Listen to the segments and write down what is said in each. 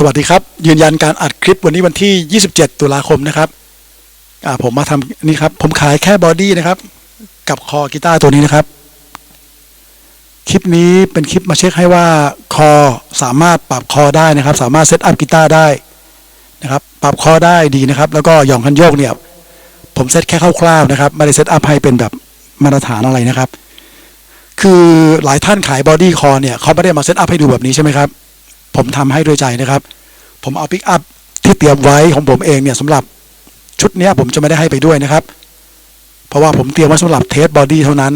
สวัสดีครับ ยืนยันการอัดคลิปวันนี้วันที่ 27 ตุลาคมนะครับผมมาทำนี่ครับ ผมขายแค่บอดี้นะครับ กับคอกีตาร์ตัวนี้นะครับ คลิปนี้เป็นคลิปมาเช็คให้ว่าคอสามารถปรับคอได้นะครับ สามารถเซตอัพกีตาร์ได้นะครับ ปรับคอได้ดีนะครับ แล้วก็หย่อนคันโยกเนี่ย ผมเซตแค่คร่าวๆนะครับไม่ได้เซตอัพให้เป็นแบบมาตรฐานอะไรนะครับ คือหลายท่านขายบอดี้คอเนี่ยเขาไม่ได้มาเซตอัพให้ดูแบบนี้ใช่ไหมครับ ผมทำให้ด้วยใจนะครับ ผมเอาปิกอัพที่เตรียมไว้ของผมเองเนี่ยสำหรับชุดเนี้ยผมจะไม่ได้ให้ไปด้วยนะครับ เพราะว่าผมเตรียมไว้สำหรับเทสบอดี้เท่านั้น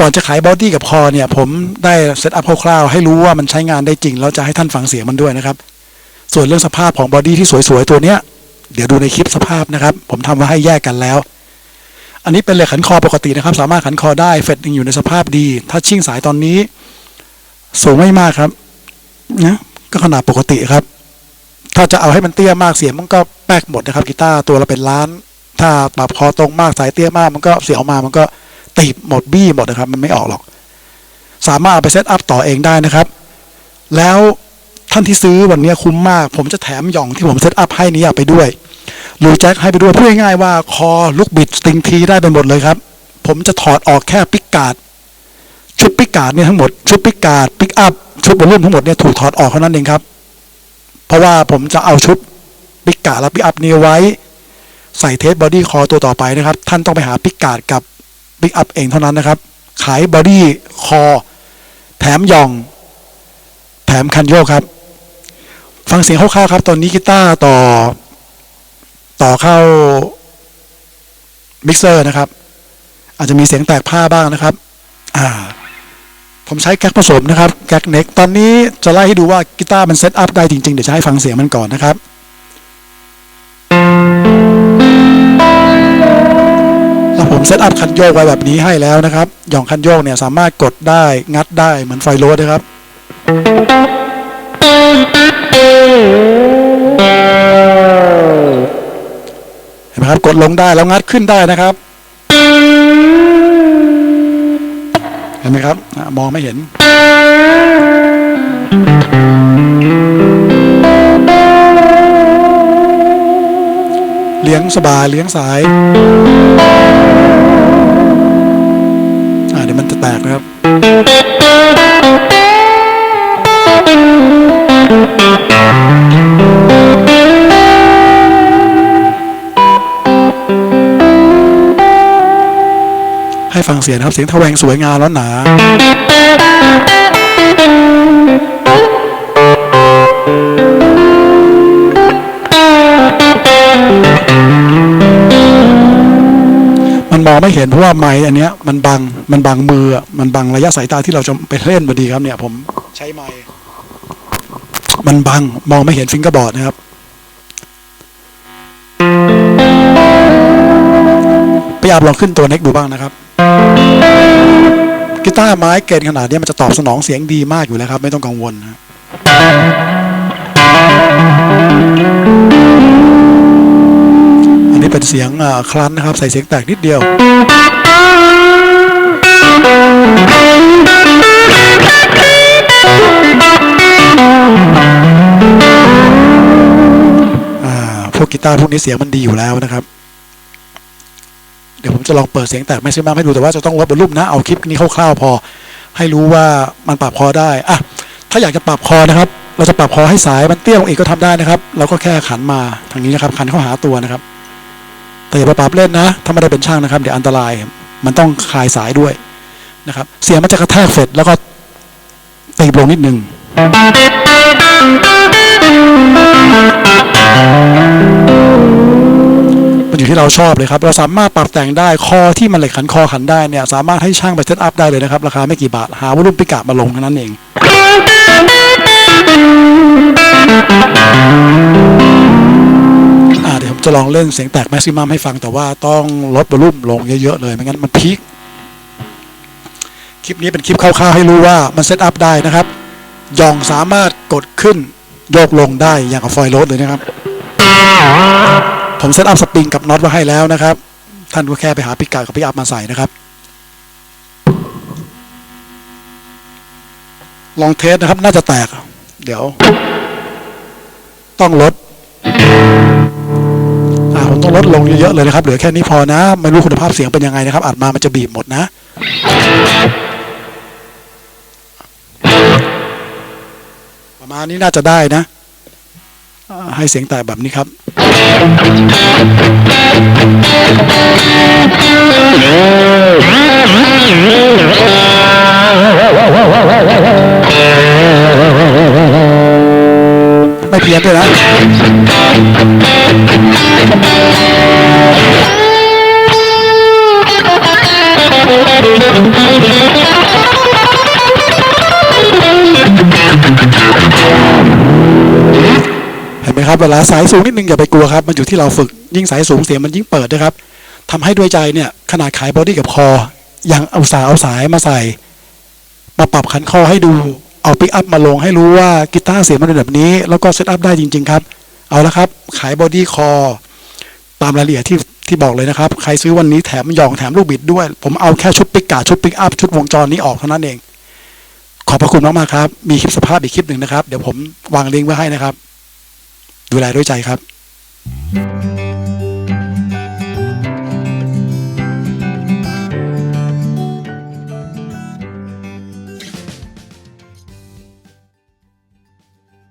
ก่อนจะขายบอดี้กับคอเนี่ย ผมได้เซตอัพคร่าวๆให้รู้ว่ามันใช้งานได้จริงแล้วจะให้ท่านฟังเสียงมันด้วยนะครับ ส่วนเรื่องสภาพของบอดี้ที่สวยๆตัวเนี้ยเดี๋ยวดูในคลิปสภาพนะครับ ผมทำไว้ให้แยกกันแล้ว อันนี้เป็นเหล็กขันคอปกตินะครับ สามารถขันคอได้เฟดยังอยู่ในสภาพดี ถ้าชิ่งสายตอนนี้ สูงไม่มากครับ นะก็ขนาดปกติครับ ถ้าจะเอาให้มันเตี้ยมากเสียงมันก็แป๊กหมดนะครับกีตาร์ตัวละเป็นล้าน ถ้าปรับคอตรงมากสายเตี้ยมาก มันก็เสียงออกมามันก็ตีบหมดบี้หมดนะครับ มันไม่ออกหรอก สามารถเอาไปเซตอัพต่อเองได้นะครับ แล้วท่านที่ซื้อวันนี้คุ้มมาก ผมจะแถมหย่องที่ผมเซตอัพให้นี้ไปด้วยรูแจ็คให้ไปด้วยพูดง่ายๆว่าคอลูกบิดสติงทีได้ไปหมดเลยครับ ผมจะถอดออกแค่ปิกการ์ดชุดปิกการ์ดเนี่ยทั้งหมดชุดปิกการ์ดปิกอัพ ชุดบอลลูนทั้งหมดเนี่ยถูกถอดออกเท่านั้นเองครับ เพราะว่าผมจะเอาชุดปิกการ์ดและปิกอัพนี้ไว้ ใส่เทสบอดี้คอตัวต่อไปนะครับ ท่านต้องไปหาปิกการ์ดกับปิกอัพเองเท่านั้นนะครับ ขายบอดี้คอแถมย่อง แถมคันโยกครับ ฟังเสียงคร่าวๆครับ ตอนนี้กีตาร์ต่อ ต่อเข้ามิกเซอร์นะครับ อาจจะมีเสียงแตกผ้าบ้างนะครับ อ่า ผมใช้แก๊กผสมนะครับแก๊กเน็กตอนนี้จะไล่ให้ดูว่ากีตาร์มันเซตอัพได้จริงๆ เดี๋ยวจะให้ฟังเสียงมันก่อนนะครับแล้วผมเซตอัพคันโยกไว้แบบนี้ให้แล้วนะครับหย่องคันโยกเนี่ยสามารถกดได้งัดได้เหมือนไฟโรดนะครับเห็นไหมครับกดลงได้แล้วงัดขึ้นได้นะครับ เห็นไหมครับ มองไม่เห็น เลี้ยงสบายเลี้ยงสาย ให้ฟังเสียงครับเสียงทแวงสวยงามแล้วหนามันมองไม่เห็นเพราะว่าไม้อันเนี้ยมันบังมันบังมือมันบังระยะสายตาที่เราจะไปเล่นพอดีครับเนี่ยผมใช้ไม้มันบังมองไม่เห็นฟิงเกอร์บอร์ดนะครับพยายามลองขึ้นตัวเน็กดูบ้างนะครับ กีตาร์ไม้เกณฑ์ขนาดนี้มันจะตอบสนองเสียงดีมากอยู่แล้วครับ ไม่ต้องกังวลนะครับอันนี้เป็นเสียงคลันนะครับ ใส่เสียงแตกนิดเดียวอ่าพวกกีตาร์พวกนี้เสียงมันดีอยู่แล้วนะครับ เดี๋ยวผมจะลองเปิดเสียงแตกไม่ใช่มากให้ดูแต่ว่าจะต้องลดบอลลุ่มนะเอาคลิปนี้คร่าวๆพอ ให้รู้ว่ามันปรับคอได้อะถ้าอยากจะปรับคอนะครับ เราจะปรับคอให้สายมันเตี้ยลงอีกก็ทำได้นะครับ เราก็แค่ขันมาทางนี้นะครับ ขันเข้าหาตัวนะครับ แต่อย่าไปปรับเล่นนะ ถ้าไม่ได้เป็นช่างนะครับ เดี๋ยวอันตราย มันต้องคลายสายด้วยนะครับ เสียงมันจะกระแทกเสร็จแล้วก็ตีบลงนิดนึง เราชอบเลยครับ เราสามารถปรับแต่งได้คอที่มันเหล็กขันคอขันได้เนี่ยสามารถให้ช่างไปเซตอัพได้เลยนะครับ ราคาไม่กี่บาท หาวอลุ่มปิกะมาลงเท่านั้นเองอเดี๋ยวผมจะลองเล่นเสียงแตกแม็กซิมัมให้ฟังแต่ว่าต้องลดวอลุ่มลงเยอะๆเลยไม่งั้นมันพีคคลิปนี้เป็นคลิปคร่าวๆให้รู้ว่ามันเซตอัพได้นะครับยองสามารถกดขึ้นโยกลงได้อย่างกับฟอยล์รดเลยนะครับ ผมเซตอัพสปริงกับน็อตไว้ให้แล้วนะครับ ท่านก็แค่ไปหาพิกัดกับพิอัพมาใส่นะครับ ลองเทสนะครับ น่าจะแตก เดี๋ยว ต้องลดอ่าผมต้องลดลงเยอะๆเลยนะครับ เหลือแค่นี้พอนะ ไม่รู้คุณภาพเสียงเป็นยังไงนะครับ อัดมามันจะบีบหมดนะประมาณนี้น่าจะได้นะ ให้เสียงแตกแบบนี้ครับ ไม่เเวลาสายสูงนิดนึงอย่าไปกลัวครับ มันอยู่ที่เราฝึกยิ่งสายสูงเสียงมันยิ่งเปิดนะครับทำให้ด้วยใจเนี่ยขนาดขายบอดี้กับคอยังเอาสายเอาสายมาใส่ มาปรับคันคอให้ดูเอาปิกอัพมาลงให้รู้ว่ากีตาร์เสียงมันเป็นแบบนี้ แล้วก็เซตอัพได้จริง ๆ ครับ เอาละครับ ขายบอดี้คอตามรายละเอียดที่ที่บอกเลยนะครับ ใครซื้อวันนี้แถมยองแถมลูกบิดด้วย ผมเอาแค่ชุดปิกกาชุดปิกอัพชุดวงจรนี้ออกเท่านั้นเอง ขอบพระคุณมากๆครับ มีคลิปสภาพอีกคลิปหนึ่งนะครับ เดี๋ยวผมวางลิงก์ไว้ให้นะครับ ดูแลด้วยใจครับ